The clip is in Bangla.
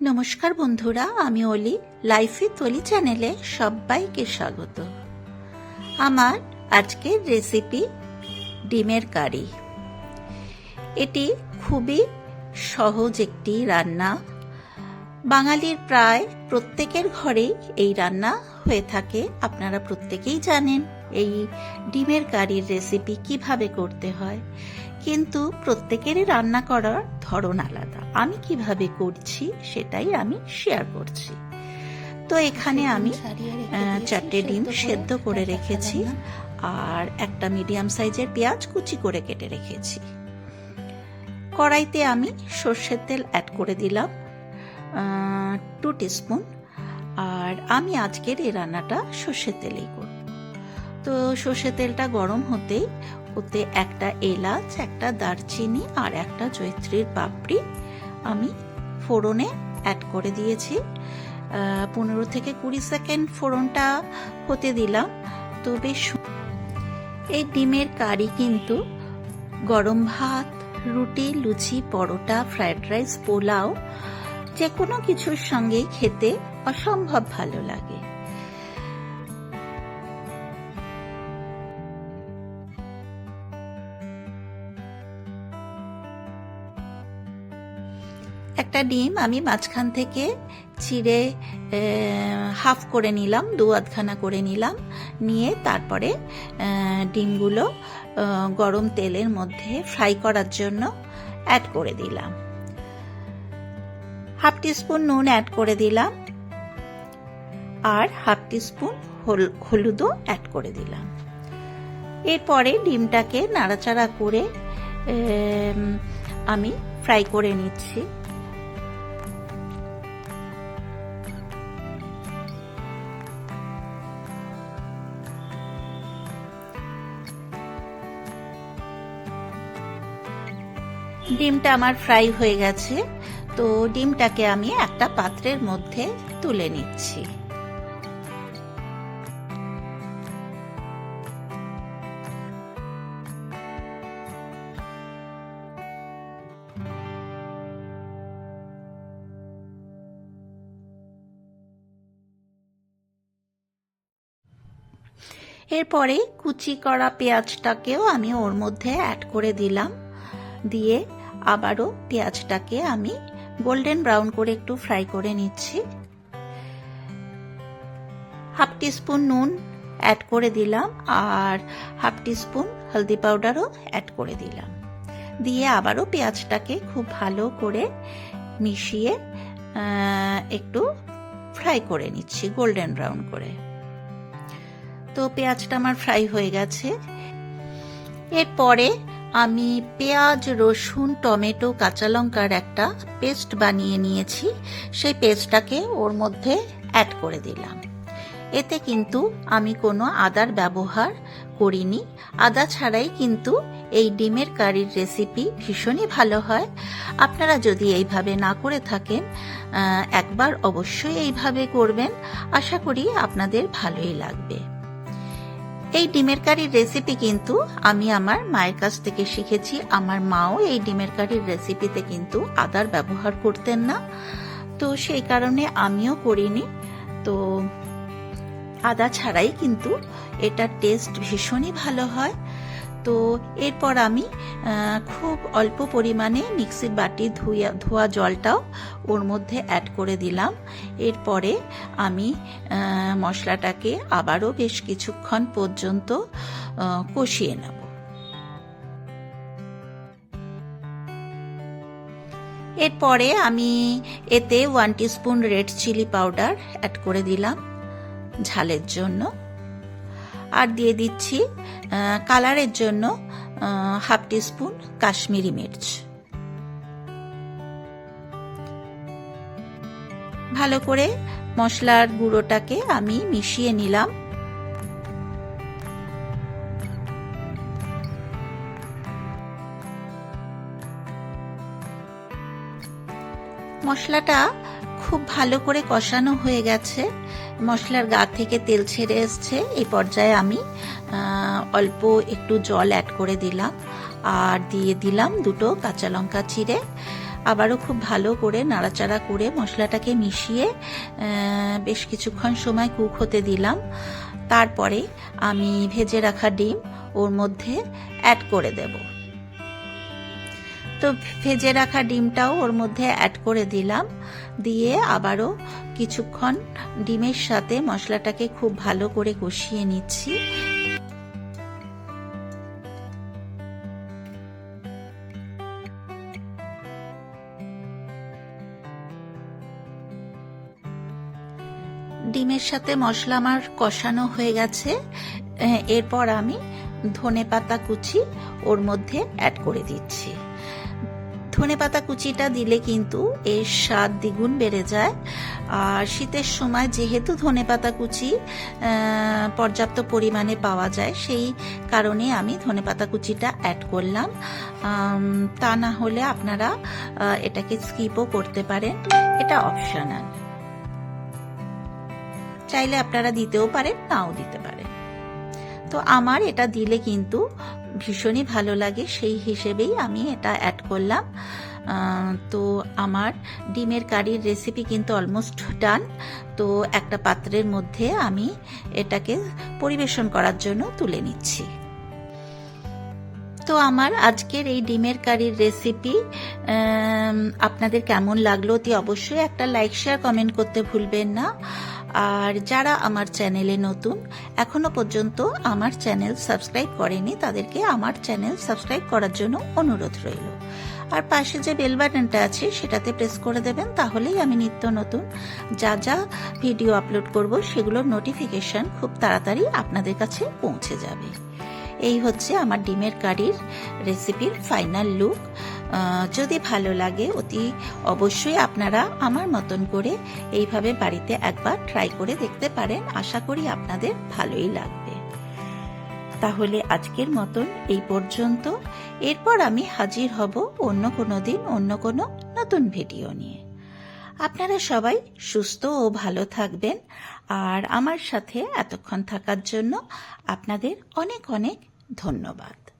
নমস্কার বন্ধুরা, আমি অলি, লাইফে তলি চ্যানেলে সবাইকে স্বাগত। আমার আজকের রেসিপি ডিমের কারি। এটি খুবই সহজ একটি রান্না। বাঙালির প্রায় প্রত্যেকের ঘরেই এই রান্না হয়ে থাকে, আপনারা প্রত্যেকেই জানেন এই ডিমের কারির রেসিপি কীভাবে করতে হয়। কিন্তু প্রত্যেকেরই রান্না করার ধরন আলাদা। আমি কীভাবে করছি সেটাই আমি শেয়ার করছি। তো এখানে আমি চারটে ডিম সেদ্ধ করে রেখেছি। আর একটা মিডিয়াম সাইজের পেঁয়াজ কুচি করে কেটে রেখেছি। কড়াইতে আমি সর্ষের তেল অ্যাড করে দিলাম টু টিস্পুন আর আমি আজকের এই রান্নাটা সর্ষের তেলেই করব। তো সর্ষের তেলটা গরম হতেই ওতে একটা এলাচ, একটা দারচিনি আর একটা জৈত্রীর পাপড়ি আমি ফোড়নে অ্যাড করে দিয়েছি। পনেরো থেকে কুড়ি সেকেন্ড ফোড়নটা হতে দিলাম। তো বেশ এই ডিমের কারি কিন্তু গরম ভাত, রুটি, লুচি, পরোটা ফ্রাইড রাইস পোলাও যে কোনো কিছুর সঙ্গেই খেতে অসম্ভব ভালো লাগে। একটা ডিম আমি মাঝখান থেকে চিড়ে হাফ করে নিলাম, দু আধখানা করে নিলাম। নিয়ে তারপরে ডিমগুলো গরম তেলের মধ্যে ফ্রাই করার জন্য অ্যাড করে দিলাম। হাফ টিস্পুন নুন অ্যাড করে দিলাম। আর হাফ টিস্পুন হলুদও অ্যাড করে দিলাম। এরপরে ডিমটাকে নাড়াচাড়া করে আমি ফ্রাই করে নিচ্ছি। ডিমটা আমার ফ্রাই হয়ে গেছে। তো ডিমটাকে আমি একটা পাত্রের মধ্যে তুলে নিচ্ছি। এরপরে কুচি করা পেঁয়াজটাকেও আমি ওর মধ্যে অ্যাড করে দিলাম। দিয়ে আবারও পেঁয়াজটাকে আমি গোল্ডেন ব্রাউন করে একটু ফ্রাই করে নিচ্ছি। হাফ টিস্পুন নুন অ্যাড করে দিলাম আর হাফ টিস্পুন হলদি পাউডারও অ্যাড করে দিলাম। দিয়ে আবারও পেঁয়াজটাকে খুব ভালো করে মিশিয়ে একটু ফ্রাই করে নিচ্ছি গোল্ডেন ব্রাউন করে। তো পেঁয়াজটা আমার ফ্রাই হয়ে গেছে। এরপরে আমি পেঁয়াজ, রসুন, টমেটো, কাঁচা লঙ্কার একটা পেস্ট বানিয়ে নিয়েছি। সেই পেস্টটাকে ওর মধ্যে অ্যাড করে দিলাম। এতে কিন্তু আমি কোনো আদার ব্যবহার করিনি। আদা ছাড়াই কিন্তু এই ডিমের কারির রেসিপি ভীষণই ভালো হয়। আপনারা যদি এইভাবে না করে থাকেন একবার অবশ্যই এইভাবে করবেন। আশা করি আপনাদের ভালোই লাগবে। এই ডিমের কারির রেসিপি কিন্তু আমি আমার মায়ের কাছ থেকে শিখেছি। আমার মাও এই ডিমের কারির রেসিপিতে কিন্তু আদার ব্যবহার করতেন না। তো সেই কারণে আমিও করিনি। তো আদা ছাড়াই কিন্তু এটার টেস্ট ভীষণই ভালো হয়। তো এরপর আমি খুব অল্প পরিমাণে মিক্সির বাটি ধুয়া ধোয়া জলটাও ওর মধ্যে অ্যাড করে দিলাম। এরপরে আমি মশলাটাকে আবারও বেশ কিছুক্ষণ পর্যন্ত কষিয়ে নেব। এরপরে আমি এতে one teaspoon red chilli powder add করে দিলাম ঝালের জন্য। আর দিয়ে দিচ্ছি কালারের জন্য হাফ টিস্পুন কাশ্মীরি মির্চ। ভালো করে মশলার গুঁড়োটাকে আমি মিশিয়ে নিলাম। মশলাটা খুব ভালো করে কষানো হয়ে গেছে। মশলার গা থেকে তেল ছেড়ে এসছে। এই পর্যায়ে আমি অল্প একটু জল অ্যাড করে দিলাম আর দিয়ে দিলাম দুটো কাঁচা লঙ্কা চিড়ে। আবারও খুব ভালো করে নাড়াচাড়া করে মশলাটাকে মিশিয়ে বেশ কিছুক্ষণ সময় কুক হতে দিলাম। তারপরে আমি ভেজে রাখা ডিম ওর মধ্যে অ্যাড করে দেব। তো ভেজে রাখা ডিমটাও ওর মধ্যে অ্যাড করে দিলাম। দিয়ে আবারও কিছুক্ষণ ডিমের সাথে মশলাটাকে খুব ভালো করে কষিয়ে নিচ্ছি। ডিমের সাথে মশলা আমার কষানো হয়ে গেছে। এরপর আমি ধনে পাতা কুচি ওর মধ্যে অ্যাড করে দিচ্ছি। ধনে পাতা কুচিটা দিলে কিন্তু এর স্বাদ দ্বিগুণ বেড়ে যায়। আর শীতের সময় যেহেতু ধনে পাতা কুচি পর্যাপ্ত পরিমাণে পাওয়া যায়, সেই কারণে আমি ধনে পাতা কুচিটা অ্যাড করলাম। তা না হলে আপনারা এটাকে স্কিপও করতে পারেন। এটা অপশনাল চাইলে আপনারা দিতেও পারেন, নাও দিতে পারেন। তো আমার এটা দিলে কিন্তু ভীষণই ভালো লাগে, সেই হিসেবেই আমি এটা অ্যাড করলাম। তো আমার ডিমের কারির রেসিপি কিন্তু অলমোস্ট ডান তো একটা পাত্রের মধ্যে আমি এটাকে পরিবেশন করার জন্য তুলে নিচ্ছি। তো আমার আজকের এই ডিমের কারির রেসিপি আপনাদের কেমন লাগল অতি অবশ্যই একটা লাইক শেয়ার কমেন্ট করতে ভুলবেন না। আর যারা আমার চ্যানেলে নতুন, এখনও পর্যন্ত আমার চ্যানেল সাবস্ক্রাইব করেনি, তাদেরকে আমার চ্যানেল সাবস্ক্রাইব করার জন্য অনুরোধ রইল। আর পাশে যে বেল বাটনটা আছে, সেটাতে প্রেস করে দেবেন, তাহলেই আমি নিত্য নতুন যা যা ভিডিও আপলোড করব, সেগুলোর নোটিফিকেশন খুব তাড়াতাড়ি আপনাদের কাছে পৌঁছে যাবে। এই হচ্ছে আমার ডিমের কারির রেসিপির ফাইনাল লুক। যদি ভালো লাগে, অতি অবশ্যই আপনারা আমার মতন করে এইভাবে বাড়িতে একবার ট্রাই করে দেখতে পারেন। আশা করি আপনাদের ভালোই লাগবে। তাহলে আজকের মতন এই পর্যন্ত। এরপর আমি হাজির হব অন্য কোনো দিন, অন্য কোনো নতুন ভিডিও নিয়ে। আপনারা সবাই সুস্থ ও ভালো থাকবেন। আর আমার সাথে এতক্ষণ থাকার জন্য আপনাদের অনেক অনেক ধন্যবাদ।